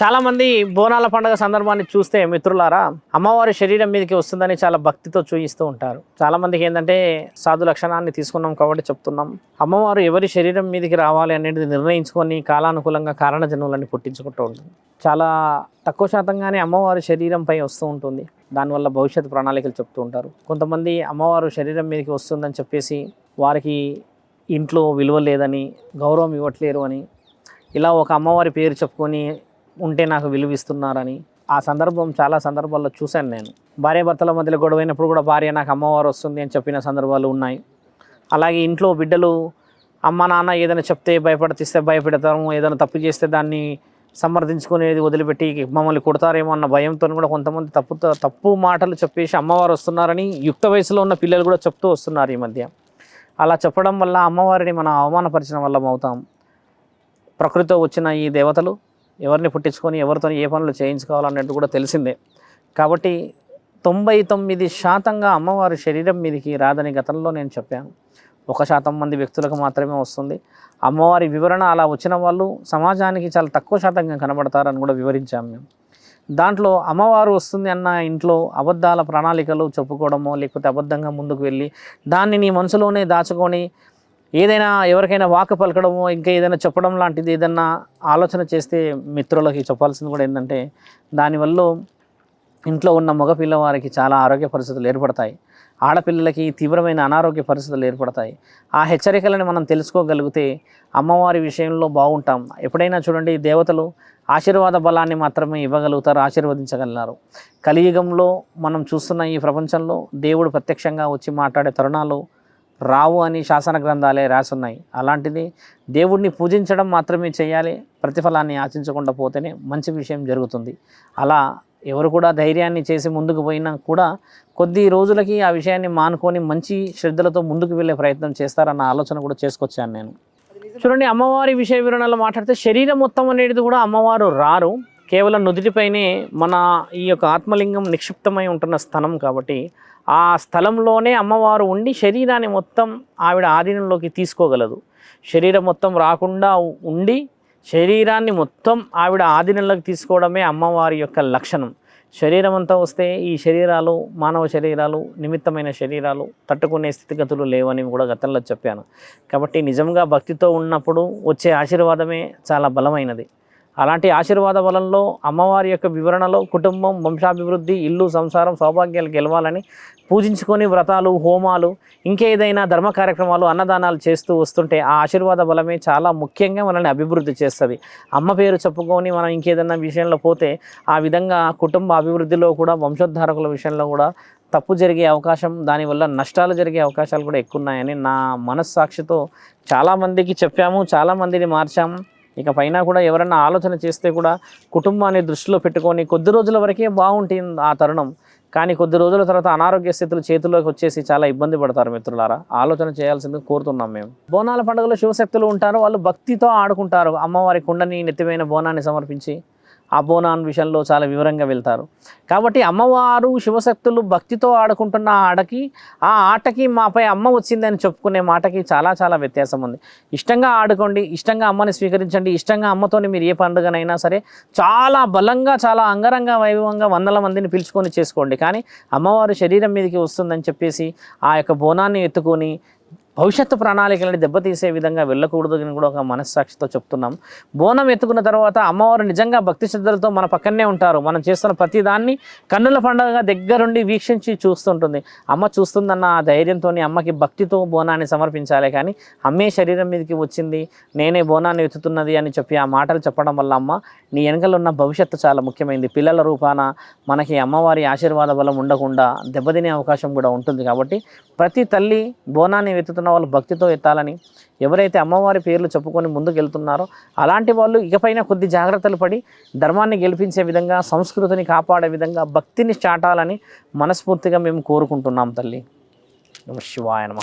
చాలా మంది బోనాల పండుగ సందర్భాన్ని చూస్తే మిత్రులారా అమ్మవారి శరీరం మీదకి వస్తుందని చాలా భక్తితో చూయిస్తూ ఉంటారు. చాలా మందికి ఏంటంటే సాధు లక్షణాన్ని తీసుకున్నాం కాబట్టి చెప్తున్నాం. అమ్మవారు ఎవరి శరీరం మీదకి రావాలి అనేది నిర్ణయించుకొని కాలానుకూలంగా కారణ జన్మలని పుట్టించుకుంటూ ఉంటుంది. చాలా తక్కువ శాతంగానే అమ్మవారి శరీరంపై వస్తూ ఉంటుంది. దానివల్ల భవిష్యత్ ప్రణాళికలు చెప్తూ ఉంటారు. కొంతమంది అమ్మవారు శరీరం మీదకి వస్తుందని చెప్పేసి వారికి ఇంట్లో విలువ లేదని గౌరవం ఇవ్వట్లేరు అని ఇలా ఒక అమ్మవారి పేరు చెప్పుకొని ఉంటే నాకు విలువిస్తున్నారని ఆ సందర్భం చాలా సందర్భాల్లో చూశాను నేను. భార్యాభర్తల మధ్యలో గొడవైనప్పుడు కూడా భార్య నాకు అమ్మవారు వస్తుంది అని చెప్పిన సందర్భాలు ఉన్నాయి. అలాగే ఇంట్లో బిడ్డలు అమ్మ నాన్న ఏదైనా చెప్తే భయపడతీస్తే భయపెడతాము ఏదైనా తప్పు చేస్తే దాన్ని సమర్థించుకునేది వదిలిపెట్టి మమ్మల్ని కొడతారేమో అన్న భయంతో కూడా కొంతమంది తప్పు తప్పు మాటలు చెప్పేసి అమ్మవారు వస్తున్నారని యుక్త వయసులో ఉన్న పిల్లలు కూడా చెప్తూ వస్తున్నారు ఈ మధ్య. అలా చెప్పడం వల్ల అమ్మవారిని మనం అవమానపరిచిన వల్ల అవుతాం. ప్రకృతితో వచ్చిన ఈ దేవతలు ఎవరిని పుట్టించుకొని ఎవరితో ఏ పనులు చేయించుకోవాలన్నట్టు కూడా తెలిసిందే. కాబట్టి తొంభై తొమ్మిది శాతంగా అమ్మవారి శరీరం మీదకి రాదని గతంలో నేను చెప్పాను. ఒక శాతం మంది వ్యక్తులకు మాత్రమే వస్తుంది. అమ్మవారి వివరణ అలా వచ్చిన వాళ్ళు సమాజానికి చాలా తక్కువ శాతంగా కనబడతారని కూడా వివరించాము మేము. దాంట్లో అమ్మవారు వస్తుంది అన్న ఇంట్లో అబద్ధాల ప్రణాళికలు చెప్పుకోవడమో లేకపోతే అబద్ధంగా ముందుకు వెళ్ళి దాన్ని నీ మనసులోనే దాచుకొని ఏదైనా ఎవరికైనా వాక్ పలకడము ఇంకా ఏదైనా చెప్పడం లాంటిది ఏదైనా ఆలోచన చేస్తే మిత్రులకి చెప్పాల్సింది కూడా ఏంటంటే దానివల్ల ఇంట్లో ఉన్న మగ పిల్లవారికి చాలా ఆరోగ్య పరిస్థితులు ఏర్పడతాయి. ఆడపిల్లలకి తీవ్రమైన అనారోగ్య పరిస్థితులు ఏర్పడతాయి. ఆ హెచ్చరికలను మనం తెలుసుకోగలిగితే అమ్మవారి విషయంలో బాగుంటాం. ఎప్పుడైనా చూడండి దేవతలు ఆశీర్వాద బలాన్ని మాత్రమే ఇవ్వగలుగుతారు ఆశీర్వదించగలిగినారు కలియుగంలో మనం చూస్తున్న ఈ ప్రపంచంలో దేవుడు ప్రత్యక్షంగా వచ్చి మాట్లాడే తరుణాలు రావు అని శాసన గ్రంథాలే రాసున్నాయి. అలాంటిది దేవుడిని పూజించడం మాత్రమే చేయాలి ప్రతిఫలాన్ని ఆశించకుండా పోతేనే మంచి విషయం జరుగుతుంది. అలా ఎవరు కూడా ధైర్యాన్ని చేసి ముందుకు పోయినా కూడా కొద్ది రోజులకి ఆ విషయాన్ని మానుకొని మంచి శ్రద్ధలతో ముందుకు వెళ్ళే ప్రయత్నం చేస్తారన్న ఆలోచన కూడా చేసుకొచ్చాను నేను. చూడండి అమ్మవారి విషయ వివరణలో మాట్లాడితే శరీరం మొత్తం అనేది కూడా అమ్మవారు రారు. కేవలం నుదుటిపైనే మన ఈ యొక్క ఆత్మలింగం నిక్షిప్తమై ఉంటున్న స్థలం కాబట్టి ఆ స్థలంలోనే అమ్మవారు ఉండి శరీరాన్ని మొత్తం ఆవిడ ఆధీనంలోకి తీసుకోగలదు. శరీరం మొత్తం రాకుండా ఉండి శరీరాన్ని మొత్తం ఆవిడ ఆధీనంలోకి తీసుకోవడమే అమ్మవారి యొక్క లక్షణం. శరీరం అంతా వస్తే ఈ శరీరాలు మానవ శరీరాలు నిమిత్తమైన శరీరాలు తట్టుకునే స్థితిగతులు లేవని కూడా గతంలో చెప్పాను. కాబట్టి నిజంగా భక్తితో ఉన్నప్పుడు వచ్చే ఆశీర్వాదమే చాలా బలమైనది. అలాంటి ఆశీర్వాద బలంలో అమ్మవారి యొక్క వివరణలో కుటుంబం వంశాభివృద్ధి ఇల్లు సంసారం సౌభాగ్యాలు గెలవాలని పూజించుకొని వ్రతాలు హోమాలు ఇంకేదైనా ధర్మ కార్యక్రమాలు అన్నదానాలు చేస్తూ వస్తుంటే ఆ ఆశీర్వాద బలమే చాలా ముఖ్యంగా మనల్ని అభివృద్ధి చేస్తుంది. అమ్మ పేరు చెప్పుకొని మనం ఇంకేదైనా విషయంలో పోతే ఆ విధంగా కుటుంబ అభివృద్ధిలో కూడా వంశోద్ధారకుల విషయంలో కూడా తప్పు జరిగే అవకాశం దానివల్ల నష్టాలు జరిగే అవకాశాలు కూడా ఎక్కువ ఉన్నాయని నా మనస్సాక్షితో చాలామందికి చెప్పాము చాలామందిని మార్చాము. ఇక పైన కూడా ఎవరన్నా ఆలోచన చేస్తే కూడా కుటుంబాన్ని దృష్టిలో పెట్టుకొని కొద్ది రోజుల వరకే బాగుంటుంది ఆ తరుణం. కానీ కొద్ది రోజుల తర్వాత అనారోగ్య స్థితులు చేతుల్లోకి వచ్చేసి చాలా ఇబ్బంది పడతారు మిత్రులారా. ఆలోచన చేయాల్సింది కోరుతున్నాం మేము. బోనాల పండుగలో శివశక్తులు ఉంటారు వాళ్ళు భక్తితో ఆడుకుంటారు. అమ్మవారి కుండని నెత్తిమైన బోనాన్ని సమర్పించి ఆ విషయంలో చాలా వివరంగా వెళ్తారు. కాబట్టి అమ్మవారు శివశక్తులు భక్తితో ఆడుకుంటున్న ఆటకి ఆ ఆటకి మాపై అమ్మ వచ్చిందని చెప్పుకునే మాటకి చాలా చాలా వ్యత్యాసం ఉంది. ఇష్టంగా ఆడుకోండి ఇష్టంగా అమ్మని స్వీకరించండి ఇష్టంగా అమ్మతోని మీరు ఏ పండుగనైనా సరే చాలా బలంగా చాలా అంగరంగ వైభవంగా వందల మందిని పిలుచుకొని చేసుకోండి. కానీ అమ్మవారు శరీరం మీదకి వస్తుందని చెప్పేసి ఆ యొక్క బోనాన్ని ఎత్తుకొని భవిష్యత్తు ప్రణాళికలని దెబ్బతీసే విధంగా వెళ్ళకూడదు అని కూడా ఒక మనస్సాక్షితో చెప్తున్నాం. బోనం ఎత్తుకున్న తర్వాత అమ్మవారు నిజంగా భక్తి శ్రద్ధలతో మన పక్కనే ఉంటారు. మనం చేస్తున్న ప్రతి దాన్ని కన్నుల పండుగ దగ్గరుండి వీక్షించి చూస్తుంటుంది. అమ్మ చూస్తుందన్న ఆ ధైర్యంతో అమ్మకి భక్తితో బోనాన్ని సమర్పించాలి కానీ అమ్మే శరీరం మీదకి వచ్చింది. నేనే బోనాన్ని ఎత్తుతున్నది అని చెప్పి ఆ మాటలు చెప్పడం వల్ల అమ్మ నీ వెనకలు ఉన్న భవిష్యత్తు చాలా ముఖ్యమైనది పిల్లల రూపాన మనకి అమ్మవారి ఆశీర్వాద బలం ఉండకుండా దెబ్బతినే అవకాశం కూడా ఉంటుంది కాబట్టి ప్రతి తల్లి బోనాన్ని ఎత్తుతున్న వాళ్ళు భక్తితో ఎత్తాలని ఎవరైతే అమ్మవారి పేర్లు చెప్పుకొని ముందుకు వెళ్తున్నారో అలాంటి వాళ్ళు ఇకపైన కొద్ది జాగ్రత్తలు పడి ధర్మాన్ని గెలిపించే విధంగా సంస్కృతిని కాపాడే విధంగా భక్తిని చాటాలని మనస్ఫూర్తిగా మేము కోరుకుంటున్నాం తల్లి. నమ శివాయ నమ.